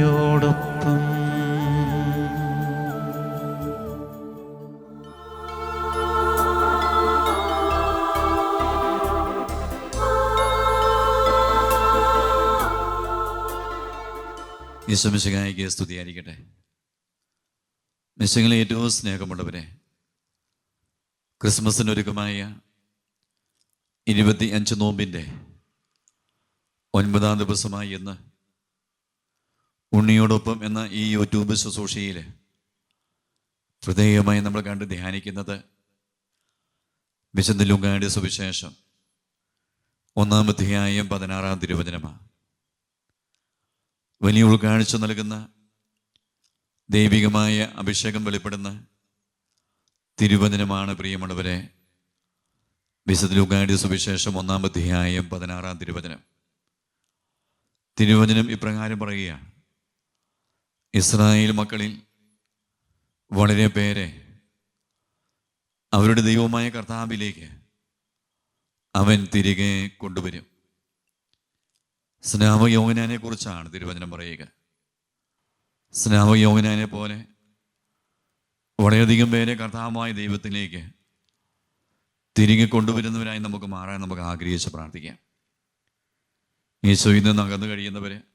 അങ്ങയോടൊപ്പം ഈശ്വമിശകായിക്ക് സ്തുതിയായിരിക്കട്ടെ. മിശങ്ങളെ ഏറ്റവും സ്നേഹമുള്ളവരെ ക്രിസ്മസിനൊരുക്കമായ ഇരുപത്തി അഞ്ച് നോമ്പിന്റെ ഒൻപതാം ദിവസമായി എന്ന് ഉണ്ണിയോടൊപ്പം എന്ന ഈ യൂട്യൂബ് ശുശ്രൂഷയിൽ പ്രത്യേകമായി നമ്മൾ കണ്ട് ധ്യാനിക്കുന്നത് വിശുദ്ധ ലുങ്കാടി സുവിശേഷം ഒന്നാം അധ്യായം പതിനാറാം തിരുവചനമാണ്. വലിയ ഉൾക്കാഴ്ച നൽകുന്ന ദൈവികമായ അഭിഷേകം വെളിപ്പെടുന്ന തിരുവചനമാണ് പ്രിയമുള്ളവരെ വിശുദ്ധ ലുങ്കാടി സുവിശേഷം ഒന്നാം അധ്യായം പതിനാറാം തിരുവചനം. തിരുവചനം ഇപ്രകാരം പറയുകയാണ്. ഇസ്രായേൽ മക്കളിൽ വളരെ പേരെ അവരുടെ ദൈവമായ കർത്താവിലേക്ക് അവൻ തിരികെ കൊണ്ടുവരും. സ്നാവയോഹനാനെ കുറിച്ചാണ് തിരുവചനം പറയുക. സ്നാവയോഹനാനെ പോലെ വളരെയധികം പേരെ കർത്താവായ ദൈവത്തിലേക്ക് തിരികെ കൊണ്ടുവരുന്നവരായി നമുക്ക് മാറാൻ നമുക്ക് ആഗ്രഹിച്ച് പ്രാർത്ഥിക്കാം. ഈശോയിൽ നിന്ന് അകന്നു കഴിയുന്നവരെ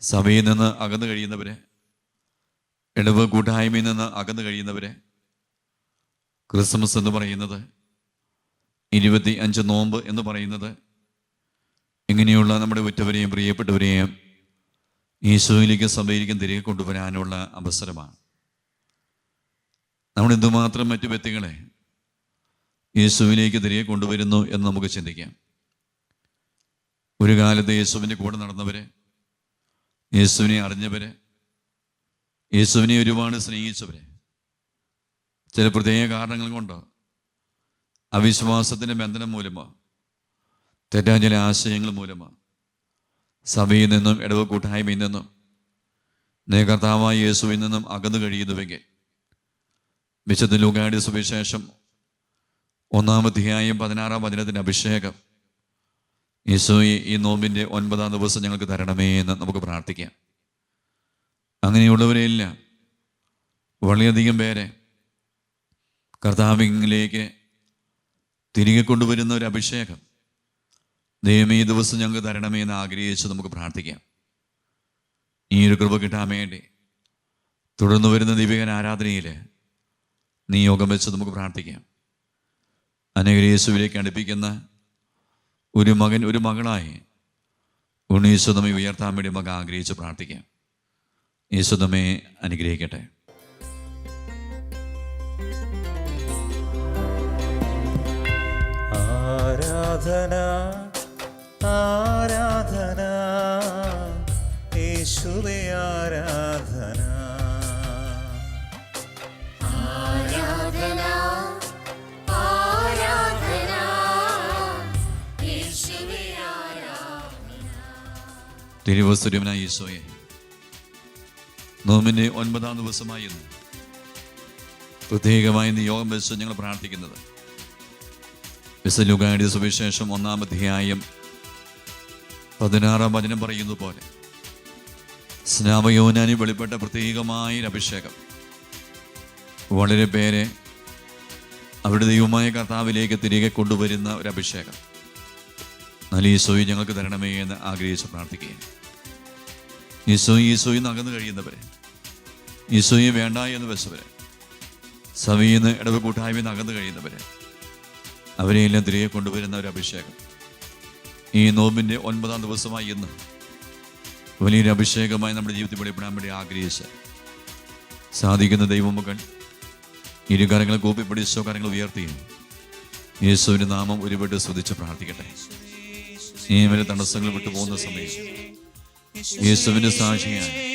സഭയിൽ നിന്ന് അകന്നു കഴിയുന്നവരെ ഇടവ് കൂട്ടായ്മയിൽ നിന്ന് അകന്നു കഴിയുന്നവരെ ക്രിസ്മസ് എന്ന് പറയുന്നത് ഇരുപത്തി അഞ്ച് നോമ്പ് എന്ന് പറയുന്നത് ഇങ്ങനെയുള്ള നമ്മുടെ ഉറ്റവരെയും പ്രിയപ്പെട്ടവരെയും ഈശോയിലേക്കും സഭയിലേക്കും തിരികെ കൊണ്ടുവരാനുള്ള അവസരമാണ്. നമ്മൾ എന്തുമാത്രം മറ്റു വ്യക്തികളെ യേശുവിലേക്ക് തിരികെ കൊണ്ടുവരുന്നു എന്ന് നമുക്ക് ചിന്തിക്കാം. ഒരു കാലത്ത് യേശുവിന്റെ കൂടെ നടന്നവര് യേശുവിനെ അറിഞ്ഞവര് യേശുവിനെ ഒരുപാട് സ്നേഹിച്ചവരെ ചില പ്രത്യേക കാരണങ്ങൾ കൊണ്ട് അവിശ്വാസത്തിന്റെ ബന്ധനം മൂലമോ തെറ്റാൻ ചില ആശയങ്ങൾ മൂലമാണ് സഭയിൽ നിന്നും ഇടവ് കൂട്ടായ്മയിൽ നിന്നും നേകർത്താവായ യേശുവിൽ നിന്നും അകന്നു കഴിയുന്നുവെങ്കിൽ വിശുദ്ധ ലൂകാടി സുവിശേഷം ഒന്നാമധ്യായം പതിനാറാം വചനത്തിന്റെ അഭിഷേകം. യേശുയി ഈ നോമ്പിന്റെ ഒൻപതാം ദിവസം ഞങ്ങൾക്ക് തരണമേ എന്ന് നമുക്ക് പ്രാർത്ഥിക്കാം. അങ്ങനെയുള്ളവരെല്ലാം വളരെയധികം പേരെ കർത്താവിലേക്ക് തിരികെ കൊണ്ടുവരുന്ന ഒരു അഭിഷേകം ദൈവം ഈ ദിവസം ഞങ്ങൾക്ക് തരണമേ എന്ന് ആഗ്രഹിച്ച് നമുക്ക് പ്രാർത്ഥിക്കാം. ഈ ഒരു കൃപ കിട്ടാൻ വേണ്ടി തുടർന്ന് വരുന്ന ദീപികൻ ആരാധനയിൽ നീ യോഗം വെച്ച് നമുക്ക് പ്രാർത്ഥിക്കാം. അനേകരേശുവിലേക്ക് അടുപ്പിക്കുന്ന ഒരു മകൻ ഒരു മകളായി. ഉണ്ണീശോ നമ്മെ ഉയർത്താൻ വേണ്ടി നമുക്ക് ആഗ്രഹിച്ച് പ്രാർത്ഥിക്കാം. യേശു അനുഗ്രഹിക്കട്ടെ. ആരാധന ആരാധന തിരുവസ്തുര്യവനായ ഈശോയെ നോമിന്റെ ഒൻപതാം ദിവസമായി പ്രത്യേകമായി ഇന്ന് യോഗം വെച്ച് ഞങ്ങൾ പ്രാർത്ഥിക്കുന്നത്. വിസലുകാടി സുവിശേഷം ഒന്നാം അധ്യായം പതിനാറാം വചനം പറയുന്നത് പോലെ സ്നാവയോനാനി വെളിപ്പെട്ട പ്രത്യേകമായ അഭിഷേകം. വളരെ പേരെ അവരുടെ ദൈവമായ കർത്താവിലേക്ക് തിരികെ കൊണ്ടുവരുന്ന ഒരു അഭിഷേകം. നല്ല ഈശോയെ ഞങ്ങൾക്ക് തരണമേ എന്ന് ആഗ്രഹിച്ച് പ്രാർത്ഥിക്കുകയാണ്. ഈശോയും ഈശോയും അകന്നു കഴിയുന്നവരെ ഈശോയെ വേണ്ട എന്ന് വെച്ചവരെ സഭയിൽ ഇടവ് കൂട്ടായ്മ നകന്നു കഴിയുന്നവരെ അവരെയെല്ലാം തിരികെ കൊണ്ടുവരുന്ന ഒരു അഭിഷേകം. ഈ നോമ്പിന്റെ ഒൻപതാം ദിവസമായി ഇന്ന് വലിയൊരു അഭിഷേകമായി നമ്മുടെ ജീവിതത്തിൽ വെളിപ്പെടാൻ വേണ്ടി ആഗ്രഹിച്ച് സാധിക്കുന്ന ദൈവമക്കൾ ഇരു കരങ്ങളെ കൂപ്പിപ്പിടിച്ചോ കാര്യങ്ങൾ ഉയർത്തിയും. യേശുവിന്റെ നാമം ഒരുപാട് ശ്രദ്ധിച്ച് പ്രാർത്ഥിക്കട്ടെ. വരെ തടസ്സങ്ങൾ വിട്ടു പോകുന്ന സമയം. യേശുവിന്റെ സാക്ഷിയായി.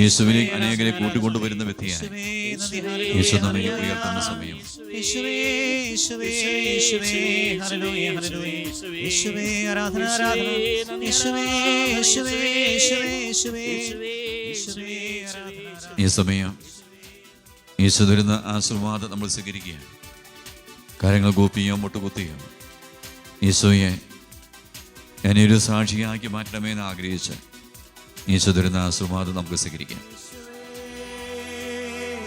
യേശുവിനെ അനേകരെ കൂട്ടിക്കൊണ്ടുവരുന്ന വ്യക്തിയായി. യേശു നമ്മെ ഉയർത്തുന്ന സമയം. ഈ സമയം യേശു തരുന്ന ആശീർവാദം നമ്മൾ സ്വീകരിക്കുകയാണ്. കാര്യങ്ങൾ ഗോപിയോ മുട്ടുകുത്തിയോ യേശുയെ എന്നെ ഒരു സാക്ഷിയാക്കി മാറ്റണമേ എന്ന് ആഗ്രഹിച്ച് ഈശോ തരുന്ന ആശീർവാദം നമുക്ക് സ്വീകരിക്കാം.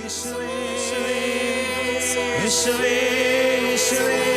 യേശുവേ യേശുവേ യേശുവേ.